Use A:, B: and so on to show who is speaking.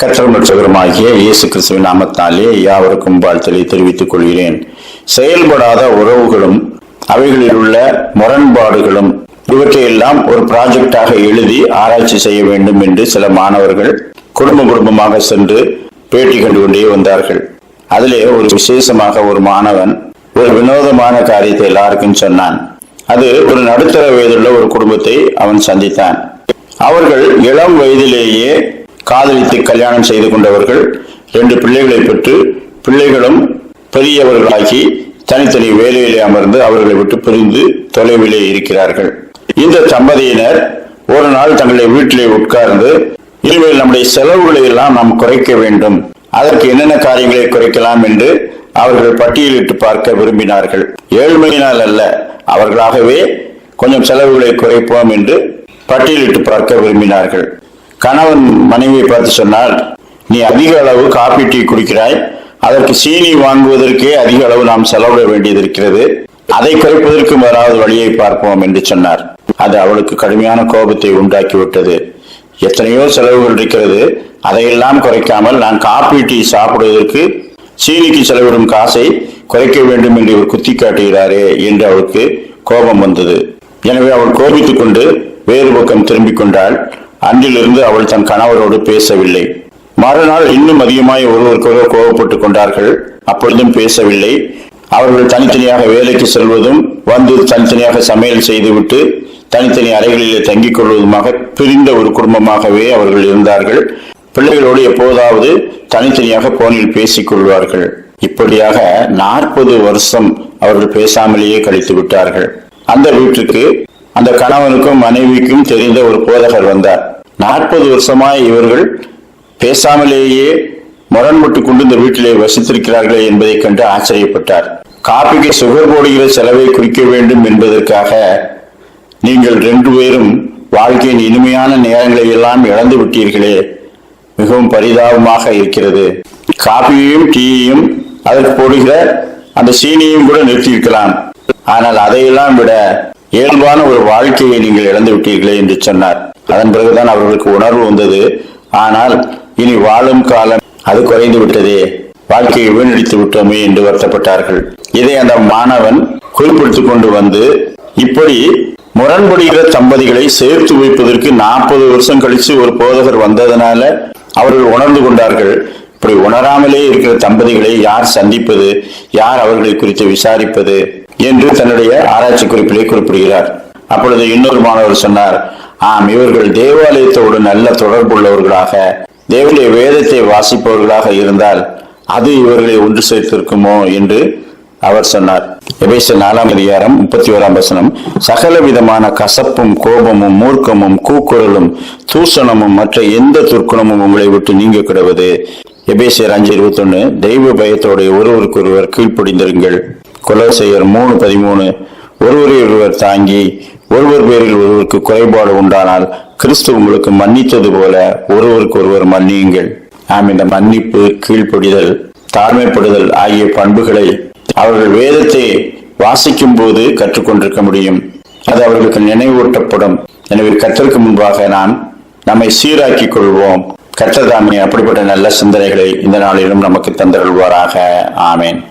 A: ஆகிய இயேசு கிறிஸ்துவின் நாமத்தாலே யாவருக்கும் வாழ்த்தலை தெரிவித்துக் கொள்கிறேன் செயல்படாத உறவுகளும் அவைகளில் உள்ள முரண்பாடுகளும் இவற்றையெல்லாம் ஒரு ப்ராஜெக்டாக எழுதி ஆராய்ச்சி செய்ய வேண்டும் என்று சில மாணவர்கள் குடும்ப குடும்பமாக சென்று பேட்டி கண்டு கொண்டே வந்தார்கள் அதிலே ஒரு விசேஷமாக ஒரு மாணவன் ஒரு வினோதமான காரியத்தை எல்லாருக்கும் சொன்னான் அது ஒரு நடுத்தர வயதுள்ள ஒரு குடும்பத்தை அவன் சந்தித்தான் அவர்கள் இளம் வயதிலேயே காதலித்து கல்யாணம் செய்து கொண்டவர்கள் ரெண்டு பிள்ளைகளை பெற்று பிள்ளைகளும் பெரியவர்களாகி தனித்தனி வேலையிலே அமர்ந்து அவர்களை விட்டு பிரிந்து தொலைவிலே இருக்கிறார்கள் இந்த தம்பதியினர் ஒரு நாள் தங்களை வீட்டிலே உட்கார்ந்து இனிமேல் நம்முடைய செலவுகளை எல்லாம் நாம் குறைக்க வேண்டும் அதற்கு என்னென்ன காரியங்களை குறைக்கலாம் என்று அவர்கள் பட்டியலிட்டு பார்க்க விரும்பினார்கள் ஏழ்மையினால் அல்ல அவர்களாகவே கொஞ்சம் செலவுகளை குறைப்போம் என்று பட்டியலிட்டு பார்க்க விரும்பினார்கள் கணவன் மனைவியை பார்த்து சொன்னால் நீ அதிக அளவு காபி டீ குடிக்கிறாய் அதற்கு சீனி வாங்குவதற்கே அதிக அளவு நாம் செலவிட வேண்டியது இருக்கிறது அதை குறைப்பதற்கு வராத வழியை பார்ப்போம் என்று சொன்னார் அது அவளுக்கு கடுமையான கோபத்தை உண்டாக்கிவிட்டது எத்தனையோ செலவுகள் இருக்கிறது அதையெல்லாம் குறைக்காமல் நான் காப்பி டீ சாப்பிடுவதற்கு சீனிக்கு செலவிடும் காசை குறைக்க வேண்டும் என்று இவர் குத்தி காட்டுகிறாரே என்று அவளுக்கு கோபம் வந்தது எனவே அவள் கோபித்துக் கொண்டு வேறு பக்கம் திரும்பிக் கொண்டாள் அன்றிலிருந்து அவள் தன் கணவரோடு பேசவில்லை மறுநாள் இன்னும் அதிகமாய் ஒருவருக்கொருவர் கோவப்பட்டுக் கொண்டார்கள் அப்பொழுதும் பேசவில்லை அவர்கள் தனித்தனியாக வேலைக்கு செல்வதும் வந்து தனித்தனியாக சமையல் செய்துவிட்டு தனித்தனி அறைகளிலே தங்கிக் கொள்வதுமாக பிரிந்த ஒரு குடும்பமாகவே அவர்கள் இருந்தார்கள் பிள்ளைகளோடு எப்போதாவது தனித்தனியாக போனில் பேசிக் கொள்வார்கள் இப்படியாக நாற்பது வருஷம் அவர்கள் பேசாமலேயே கழித்து விட்டார்கள் அந்த வீட்டுக்கு அந்த கணவனுக்கும் மனைவிக்கும் தெரிந்த ஒரு போதகர் வந்தார் நாற்பது வருஷமாய் இவர்கள் பேசாமலேயே முரண்பட்டு கொண்டு இந்த வீட்டிலே வசித்திருக்கிறார்களே என்பதை கண்டு ஆச்சரியப்பட்டார் காப்பிக்கு சுகர் போடுகிற செலவை குறிக்க வேண்டும் என்பதற்காக நீங்கள் ரெண்டு பேரும் வாழ்க்கையின் இனிமையான நேரங்களை எல்லாம் இழந்து விட்டீர்களே மிகவும் பரிதாபமாக இருக்கிறது காபியையும் டீயையும் அதற்கு போடுகிற அந்த சீனியையும் கூட நிறுத்தியிருக்கலாம் ஆனால் அதையெல்லாம் விட இயல்பான ஒரு வாழ்க்கையை நீங்கள் இழந்து விட்டீர்களே என்று சொன்னார் அதன் பிறகுதான் அவர்களுக்கு உணர்வு வந்தது ஆனால் இனி வாழும் காலம் அது குறைந்து விட்டதே வாழ்க்கையை வீணடித்து விட்டோமே என்று வருத்தப்பட்டார்கள் இதை அந்த மாணவன் குறிப்பிடுத்துக் கொண்டு வந்து இப்படி முரண்படுகிற தம்பதிகளை சேர்த்து வைப்பதற்கு நாற்பது வருஷம் கழிச்சு ஒரு போதகர் வந்ததனால அவர்கள் உணர்ந்து கொண்டார்கள் இப்படி உணராமலே இருக்கிற தம்பதிகளை யார் சந்திப்பது யார் அவர்களை குறித்து விசாரிப்பது என்று தன்னுடைய ஆராய்ச்சி குறிப்பிலே குறிப்பிடுகிறார் அப்பொழுது இன்னொரு மாணவர் சொன்னார் ஆம் இவர்கள் தேவாலயத்தோடு நல்ல தொடர்புள்ளவர்களாக தேவனுடைய வேதத்தை வாசிப்பவர்களாக இருந்தால் அது இவர்களை ஒன்று சேர்த்திருக்குமோ என்று அவர் சொன்னார்
B: எபேச நாலாம் அதிகாரம் முப்பத்தி ஓராம் வசனம் சகல விதமான கசப்பும் கோபமும் மூர்க்கமும் கூக்குரலும் தூஷணமும் மற்ற எந்த துர்க்குணமும் உங்களை விட்டு நீங்க கிடவது எபேசியர் அஞ்சு இருபத்தி ஒன்னு தெய்வ பயத்தோடைய ஒருவருக்கொருவர் கீழ்ப்படிந்திருங்கள் செய்யர் மூணு பதிமூணு ஒருவரையொருவர் தாங்கி ஒருவர் பேரில் ஒருவருக்கு குறைபாடு உண்டானால் கிறிஸ்து உங்களுக்கு மன்னித்தது போல ஒருவருக்கு ஒருவர் மன்னியுங்கள் நாம் இந்த மன்னிப்பு கீழ்ப்படிதல் தாழ்மைப்படுதல் ஆகிய பண்புகளை அவர்கள் வேதத்தை வாசிக்கும் போது கற்றுக்கொண்டிருக்க முடியும் அது அவர்களுக்கு நினைவூட்டப்படும் எனவே கத்தருக்கு முன்பாக நாம் நம்மை சீராக்கிக் கொள்வோம் கத்ததாமே அப்படிப்பட்ட நல்ல சிந்தனைகளை இந்த நாளிலும் நமக்கு தந்தருள்வாராக ஆமேன்